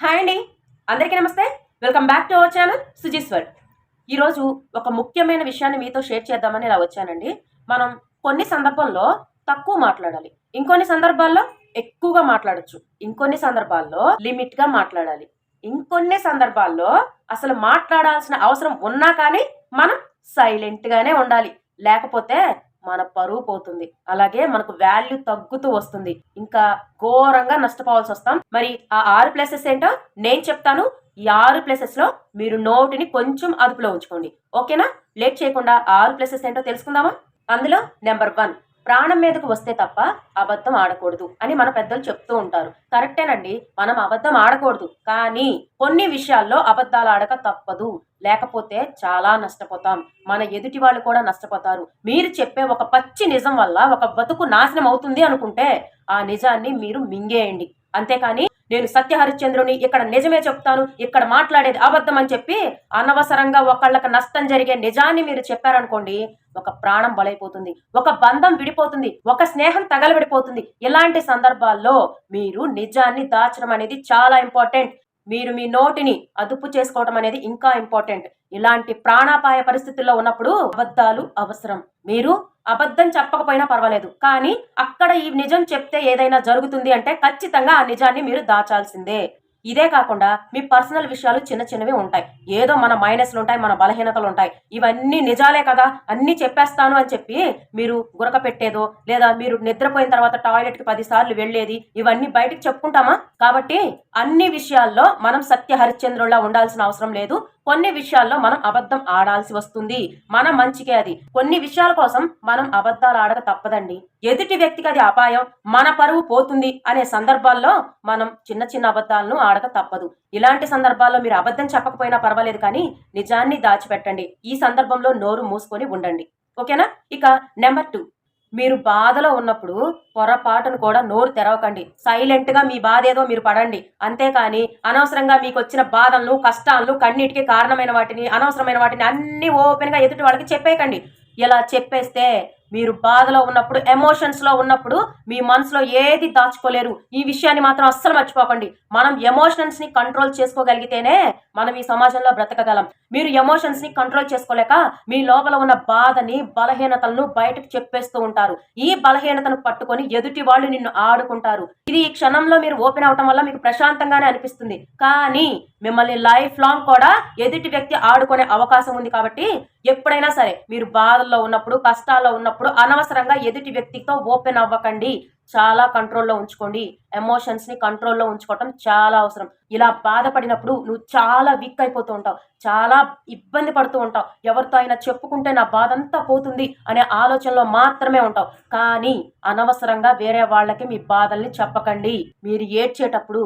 Hi అండి. అందరికీ నమస్తే. Welcome back to our channel Sujeeshwar ఈరోజు ఒక ముఖ్యమైన విషయాన్ని మీతో షేర్ చేద్దామని ఇలా వచ్చానండి. మనం కొన్ని సందర్భంలో తక్కువ మాట్లాడాలి. ఇంకొన్ని సందర్భాల్లో ఎక్కువగా మాట్లాడొచ్చు. ఇంకొన్ని సందర్భాల్లో లిమిట్గా మాట్లాడాలి. ఇంకొన్ని సందర్భాల్లో అసలు మాట్లాడాల్సిన అవసరం ఉన్నా కానీ మనం సైలెంట్గానే ఉండాలి. లేకపోతే మన పరువు పోతుంది. అలాగే మనకు వాల్యూ తగ్గుతూ వస్తుంది. ఇంకా ఘోరంగా నష్టపోవాల్సి వస్తాం. మరి ఆ ఆరు ప్లేసెస్ ఏంటో నేను చెప్తాను. ఈ ఆరు ప్లేసెస్లో మీరు నోటిని కొంచెం అదుపులో ఉంచుకోండి. ఓకేనా? లేట్ చేయకుండా ఆరు ప్లేసెస్ ఏంటో తెలుసుకుందామా? అందులో నెంబర్ వన్ ప్రాణం మీదకు వస్తే తప్ప అబద్ధం ఆడకూడదు అని మన పెద్దలు చెప్తూ ఉంటారు. కరెక్టేనండి. మనం అబద్ధం ఆడకూడదు. కానీ కొన్ని విషయాల్లో అబద్ధాలు ఆడక తప్పదు. లేకపోతే చాలా నష్టపోతాం. మన ఎదుటి వాళ్ళు కూడా నష్టపోతారు. మీరు చెప్పే ఒక పచ్చి నిజం వల్ల ఒక బతుకు నాశనం అవుతుంది అనుకుంటే ఆ నిజాన్ని మీరు మింగేయండి. అంతేకాని నేను సత్యహరిశ్చంద్రుని ఇక్కడ నిజమే చెప్తాను ఇక్కడ మాట్లాడేది అబద్ధం అని చెప్పి అనవసరంగా ఒకళ్ళకి నష్టం జరిగే నిజాన్ని మీరు చెప్పారనుకోండి ఒక ప్రాణం బలైపోతుంది ఒక బంధం విడిపోతుంది ఒక స్నేహం తగలబడిపోతుంది. ఇలాంటి సందర్భాల్లో మీరు నిజాన్ని దాచడం అనేది చాలా ఇంపార్టెంట్ మీరు మీ నోటిని అదుపు చేసుకోవడం అనేది ఇంకా ఇంపార్టెంట్. ఇలాంటి ప్రాణాపాయ పరిస్థితుల్లో ఉన్నప్పుడు అబద్ధాలు అవసరం. మీరు అబద్ధం చెప్పకపోయినా పర్వాలేదు. కానీ అక్కడ ఈ నిజం చెప్తే ఏదైనా జరుగుతుంది అంటే ఖచ్చితంగా ఆ నిజాన్ని మీరు దాచాల్సిందే. ఇదే కాకుండా మీ పర్సనల్ విషయాలు చిన్న చిన్నవి ఉంటాయి. ఏదో మన మైనస్లు ఉంటాయి మన బలహీనతలు ఉంటాయి. ఇవన్నీ నిజాలే కదా అన్నీ చెప్పేస్తాను అని చెప్పి మీరు గురక పెట్టేదో లేదా మీరు నిద్రపోయిన తర్వాత టాయిలెట్కి పదిసార్లు వెళ్ళేది ఇవన్నీ బయటికి చెప్పుకుంటామా? కాబట్టి అన్ని విషయాల్లో మనం సత్య హరిశ్చంద్రుల్లా ఉండాల్సిన అవసరం లేదు. కొన్ని విషయాల్లో మనం అబద్ధం ఆడాల్సి వస్తుంది. మన మంచికే అది. కొన్ని విషయాల కోసం మనం అబద్ధాలు ఆడక తప్పదండి. ఎదుటి వ్యక్తికి అది అపాయం మన పరువు పోతుంది అనే సందర్భాల్లో మనం చిన్న చిన్న అబద్ధాలను వాడక తప్పదు. ఇలాంటి సందర్భాల్లో మీరు అబద్ధం చెప్పకపోయినా పర్వాలేదు కానీ నిజాన్ని దాచిపెట్టండి. ఈ సందర్భంలో నోరు మూసుకొని ఉండండి. ఓకేనా? ఇక నెంబర్ టూ. మీరు బాధలో ఉన్నప్పుడు పొరపాటును కూడా నోరు తెరవకండి. సైలెంట్గా మీ బాధ ఏదో మీరు పడండి. అంతేకాని అనవసరంగా మీకు వచ్చిన బాధలను కష్టాలను కన్నిటికి కారణమైన వాటిని అనవసరమైన వాటిని అన్ని ఓపెన్గా ఎదుటి వాళ్ళకి చెప్పేయకండి. ఇలా చెప్పేస్తే మీరు బాధలో ఉన్నప్పుడు ఎమోషన్స్లో ఉన్నప్పుడు మీ మనసులో ఏది దాచుకోలేరు. ఈ విషయాన్ని మాత్రం అస్సలు మర్చిపోకండి. మనం ఎమోషన్స్ని కంట్రోల్ చేసుకోగలిగితేనే మనం ఈ సమాజంలో బ్రతకగలం. మీరు ఎమోషన్స్ని కంట్రోల్ చేసుకోలేక మీ లోపల ఉన్న బాధని బలహీనతలను బయటకు చెప్పేస్తూ ఉంటారు. ఈ బలహీనతను పట్టుకొని ఎదుటి వాళ్ళు నిన్ను ఆడుకుంటారు. ఇది ఈ క్షణంలో మీరు ఓపెన్ అవటం వల్ల మీకు ప్రశాంతంగానే అనిపిస్తుంది. కానీ మిమ్మల్ని లైఫ్ లాంగ్ కూడా ఎదుటి వ్యక్తి ఆడుకునే అవకాశం ఉంది కాబట్టి ఎప్పుడైనా సరే మీరు బాధల్లో ఉన్నప్పుడు కష్టాల్లో ఉన్నప్పుడు అనవసరంగా ఎదుటి వ్యక్తితో ఓపెన్ అవ్వకండి. చాలా కంట్రోల్లో ఉంచుకోండి. ఎమోషన్స్ని కంట్రోల్లో ఉంచుకోవటం చాలా అవసరం. ఇలా బాధపడినప్పుడు నువ్వు చాలా వీక్ అయిపోతూ ఉంటావు. చాలా ఇబ్బంది పడుతూ ఉంటావు. ఎవరితో అయినా చెప్పుకుంటే నా బాధ అంతా పోతుంది అనే ఆలోచనలో మాత్రమే ఉంటావు. కానీ అనవసరంగా వేరే వాళ్ళకి మీ బాధల్ని చెప్పకండి. మీరు ఏడ్చేటప్పుడు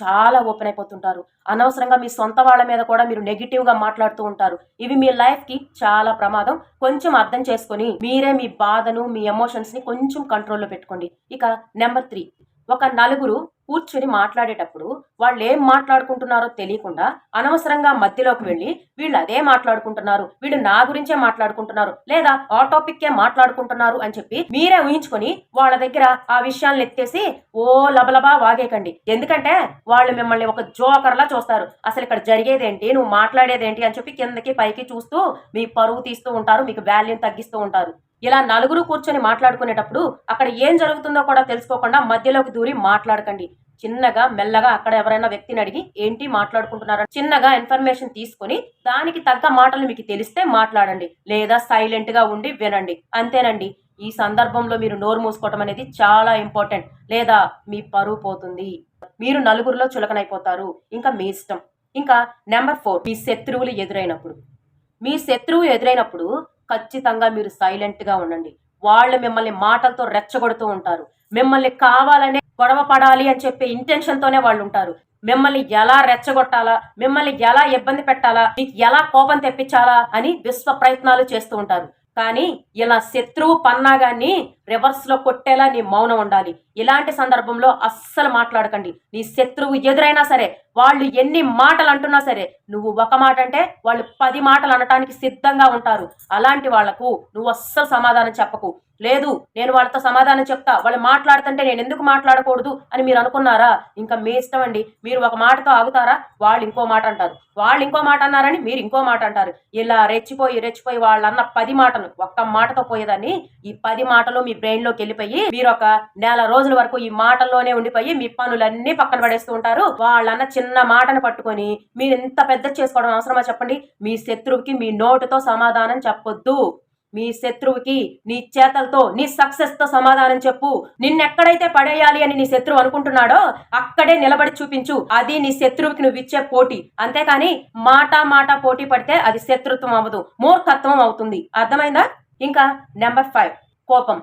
చాలా ఓపెన్ అయిపోతుంటారు. అనవసరంగా మీ సొంత వాళ్ళ మీద కూడా మీరు నెగిటివ్గా మాట్లాడుతూ ఉంటారు. ఇవి మీ లైఫ్కి చాలా ప్రమాదం. కొంచెం అర్థం చేసుకొని మీరే మీ బాధను మీ ఎమోషన్స్ని కొంచెం కంట్రోల్లో పెట్టుకోండి. ఇక నెంబర్ త్రీ ఒక నలుగురు కూర్చుని మాట్లాడేటప్పుడు వాళ్ళు ఏం మాట్లాడుకుంటున్నారో తెలియకుండా అనవసరంగా మధ్యలోకి వెళ్ళి వీళ్ళు అదే మాట్లాడుకుంటున్నారు వీళ్ళు నా గురించే మాట్లాడుకుంటున్నారు లేదా ఆ టాపిక్కే మాట్లాడుకుంటున్నారు అని చెప్పి మీరే ఊహించుకొని వాళ్ళ దగ్గర ఆ విషయాలను ఎత్తేసి ఓ లబలబా వాగేకండి ఎందుకంటే వాళ్ళు మిమ్మల్ని ఒక జోకర్లా చూస్తారు. అసలు ఇక్కడ జరిగేదేంటి నువ్వు మాట్లాడేదేంటి అని చెప్పి కిందకి పైకి చూస్తూ మీ పరువు తీస్తూ ఉంటారు మీకు వాల్యూని తగ్గిస్తూ ఉంటారు. ఇలా నలుగురు కూర్చొని మాట్లాడుకునేటప్పుడు అక్కడ ఏం జరుగుతుందో కూడా తెలుసుకోకుండా మధ్యలోకి దూరి మాట్లాడకండి. చిన్నగా మెల్లగా అక్కడ ఎవరైనా వ్యక్తిని అడిగి ఏంటి మాట్లాడుకుంటున్నారని చిన్నగా ఇన్ఫర్మేషన్ తీసుకొని దానికి తగ్గ మాటలు మీకు తెలిస్తే మాట్లాడండి. లేదా సైలెంట్గా ఉండి వినండి. అంతేనండి. ఈ సందర్భంలో మీరు నోరు మూసుకోవటం అనేది చాలా ఇంపార్టెంట్. లేదా మీ పరువు పోతుంది. మీరు నలుగురిలో చులకనైపోతారు. ఇంకా మీ ఇష్టం. ఇంకా నెంబర్ ఫోర్ మీ శత్రువులు ఎదురైనప్పుడు. మీ శత్రువు ఎదురైనప్పుడు ఖచ్చితంగా మీరు సైలెంట్గా ఉండండి. వాళ్ళు మిమ్మల్ని మాటలతో రెచ్చగొడుతూ ఉంటారు. మిమ్మల్ని కావాలనే గొడవ పడాలి అని చెప్పే ఇంటెన్షన్తోనే వాళ్ళు ఉంటారు. మిమ్మల్ని ఎలా రెచ్చగొట్టాలా? మిమ్మల్ని ఎలా ఇబ్బంది పెట్టాలా? మీకు ఎలా కోపం తెప్పించాలా? అని విశ్వ ప్రయత్నాలు చేస్తూ ఉంటారు. కానీ ఇలా శత్రువు పన్నాగాన్ని రివర్స్లో కొట్టేలా నీ మౌనం ఉండాలి. ఇలాంటి సందర్భంలో అస్సలు మాట్లాడకండి. నీ శత్రువు ఎదురైనా సరే వాళ్ళు ఎన్ని మాటలు అంటున్నా సరే నువ్వు ఒక మాట అంటే వాళ్ళు పది మాటలు అనటానికి సిద్ధంగా ఉంటారు. అలాంటి వాళ్ళకు నువ్వు అస్సలు సమాధానం చెప్పకు. లేదు నేను వాళ్ళతో సమాధానం చెప్తా. వాళ్ళు మాట్లాడుతుంటే నేను ఎందుకు మాట్లాడకూడదు అని మీరు అనుకున్నారా? ఇంకా మీ ఇష్టం అండి. మీరు ఒక మాటతో ఆగుతారా? వాళ్ళు ఇంకో మాట అంటారు. వాళ్ళు ఇంకో మాట అన్నారని మీరు ఇంకో మాట అంటారు. ఇలా రెచ్చిపోయి రెచ్చిపోయి వాళ్ళు అన్న పది మాటలు ఒక్క మాటతో పోయేదాన్ని ఈ పది మాటలు మీ మీ బ్రెయిన్లోకి వెళ్ళిపోయి మీరు ఒక నెల రోజుల వరకు ఈ మాటల్లోనే ఉండిపోయి మీ పనులన్నీ పక్కన పడేస్తూ ఉంటారు. వాళ్ళన్న చిన్న మాటను పట్టుకొని మీరు ఇంత పెద్ద చేసుకోవడం అవసరమా చెప్పండి? మీ శత్రువుకి మీ నోటుతో సమాధానం చెప్పొద్దు. మీ శత్రువుకి నీ చేతలతో నీ సక్సెస్తో సమాధానం చెప్పు. నిన్నెక్కడైతే పడేయాలి అని నీ శత్రువు అనుకుంటున్నాడో అక్కడే నిలబడి చూపించు. అది నీ శత్రువుకి నువ్వు ఇచ్చే పోటీ. అంతేకాని మాట మాట పోటీ పడితే అది శత్రుత్వం అవ్వదు. మూర్ఖత్వం అవుతుంది. అర్థమైందా? ఇంకా నెంబర్ ఫైవ్ కోపం.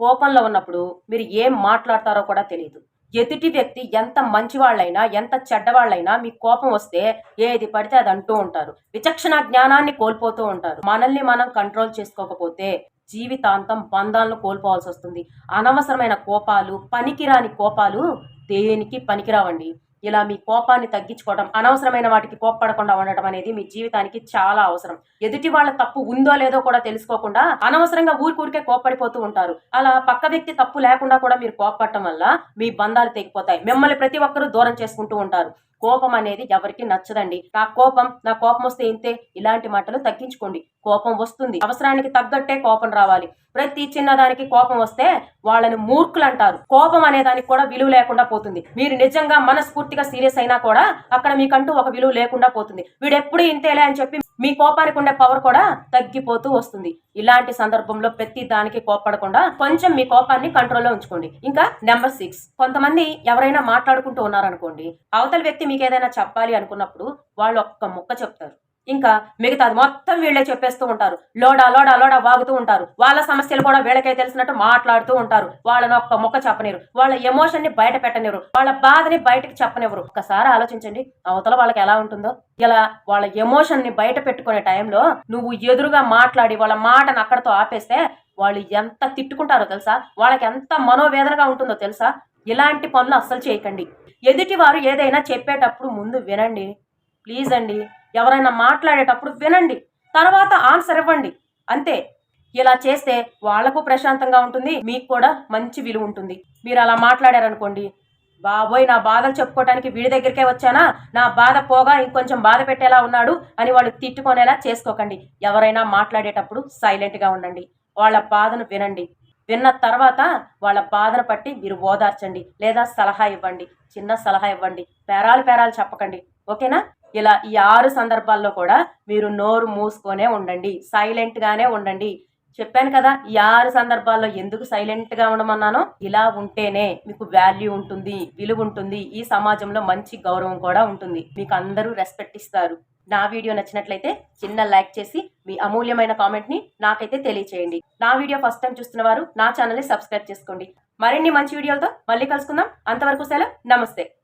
కోపంలో ఉన్నప్పుడు మీరు ఏం మాట్లాడతారో కూడా తెలియదు ఎదుటి వ్యక్తి ఎంత మంచివాళ్ళైనా ఎంత చెడ్డవాళ్ళైనా మీ కోపం వస్తే ఏది పడితే అది అంటూ ఉంటారు. విచక్షణ జ్ఞానాన్ని కోల్పోతూ ఉంటారు. మనల్ని మనం కంట్రోల్ చేసుకోకపోతే జీవితాంతం బంధాలను కోల్పోవాల్సి వస్తుంది. అనవసరమైన కోపాలు పనికిరాని కోపాలు దేనికి పనికిరావండి? ఇలా మీ కోపాన్ని తగ్గించుకోవడం అనవసరమైన వాటికి కోప్పడకుండా ఉండటం అనేది మీ జీవితానికి చాలా అవసరం. ఎదుటి వాళ్ళ తప్పు ఉందో లేదో కూడా తెలుసుకోకుండా అనవసరంగా ఊరికూరికే కోప్పడిపోతూ ఉంటారు. అలా పక్క వ్యక్తి తప్పు లేకుండా కూడా మీరు కోప్పడటం వల్ల మీ బంధాలు తెగిపోతాయి. మిమ్మల్ని ప్రతి ఒక్కరూ దూరం చేసుకుంటూ ఉంటారు. కోపం అనేది ఎవరికి నచ్చదండి. నా కోపం నా కోపం వస్తే ఇంతే. ఇలాంటి మాటలు తగ్గించుకోండి. కోపం వస్తుంది. అవసరానికి తగ్గట్టే కోపం రావాలి. ప్రతి చిన్నదానికి కోపం వస్తే వాళ్ళని మూర్ఖులు అంటారు కోపం అనే దానికి కూడా విలువ లేకుండా పోతుంది. మీరు నిజంగా మనస్ఫూర్తిగా సీరియస్ అయినా కూడా అక్కడ మీకంటూ ఒక విలువ లేకుండా పోతుంది. వీడెప్పుడు ఇంతేలే అని చెప్పి మీ కోపానికి ఉండే పవర్ కూడా తగ్గిపోతూ వస్తుంది. ఇలాంటి సందర్భంలో ప్రతి దానికి కోపడకుండా కొంచెం మీ కోపాన్ని కంట్రోల్లో ఉంచుకోండి. ఇంకా నెంబర్ సిక్స్ కొంతమంది ఎవరైనా మాట్లాడుకుంటూ ఉన్నారనుకోండి అవతల వ్యక్తి మీకు ఏదైనా చెప్పాలి అనుకున్నప్పుడు వాళ్ళు ఒక్క ముక్క చెప్తారు. ఇంకా మిగతాది మొత్తం వీళ్ళే చెప్పేస్తూ ఉంటారు. లోడా లోడా లోడా వాగుతూ ఉంటారు. వాళ్ళ సమస్యలు కూడా వీళ్ళకే తెలిసినట్టు మాట్లాడుతూ ఉంటారు. వాళ్ళని ఒక్క మొక్క చెప్పనివ్వరు. వాళ్ళ ఎమోషన్ని బయట పెట్టనివ్వరు. వాళ్ళ బాధని బయటకు చెప్పనివ్వరు. ఒకసారి ఆలోచించండి అవతల వాళ్ళకి ఎలా ఉంటుందో. ఇలా వాళ్ళ ఎమోషన్ని బయట పెట్టుకునే టైంలో నువ్వు ఎదురుగా మాట్లాడి వాళ్ళ మాటను అక్కడతో ఆపేస్తే వాళ్ళు ఎంత తిట్టుకుంటారో తెలుసా? వాళ్ళకి ఎంత మనోవేదనగా ఉంటుందో తెలుసా? ఇలాంటి పనులు అస్సలు చేయకండి. ఎదుటి వారు ఏదైనా చెప్పేటప్పుడు ముందు వినండి. ప్లీజ్ అండి. ఎవరైనా మాట్లాడేటప్పుడు వినండి తర్వాత ఆన్సర్ ఇవ్వండి. అంతే. ఇలా చేస్తే వాళ్ళకు ప్రశాంతంగా ఉంటుంది మీకు కూడా మంచి విలువ ఉంటుంది. మీరు అలా మాట్లాడారనుకోండి బాబోయ్ నా బాధలు చెప్పుకోవడానికి వీడి దగ్గరికే వచ్చానా? నా బాధ పోగా ఇంకొంచెం బాధ పెట్టేలా ఉన్నాడు అని వాళ్ళు తిట్టుకునేలా చేసుకోకండి. ఎవరైనా మాట్లాడేటప్పుడు సైలెంట్గా ఉండండి. వాళ్ళ బాధను వినండి. విన్న తర్వాత వాళ్ళ బాధను పట్టి మీరు ఓదార్చండి లేదా సలహా ఇవ్వండి. చిన్న సలహా ఇవ్వండి. పేరాలు పేరాలు చెప్పకండి. ఓకేనా? ఇలా ఈ ఆరు సందర్భాల్లో కూడా మీరు నోరు మూసుకొనే ఉండండి. సైలెంట్గానే ఉండండి. చెప్పాను కదా ఈ ఆరు సందర్భాల్లో ఎందుకు సైలెంట్గా ఉండమన్నానో? ఇలా ఉంటేనే మీకు వాల్యూ ఉంటుంది విలువ ఉంటుంది ఈ సమాజంలో మంచి గౌరవం కూడా ఉంటుంది. మీకు అందరూ రెస్పెక్ట్ ఇస్తారు. నా వీడియో నచ్చినట్లయితే చిన్న లైక్ చేసి మీ అమూల్యమైన కామెంట్ని నాకైతే తెలియచేయండి. నా వీడియో ఫస్ట్ టైం చూస్తున్న వారు నా ఛానల్ని సబ్స్క్రైబ్ చేసుకోండి. మరిన్ని మంచి వీడియోలతో మళ్ళీ కలుసుకుందాం. అంతవరకు సెలవు. నమస్తే.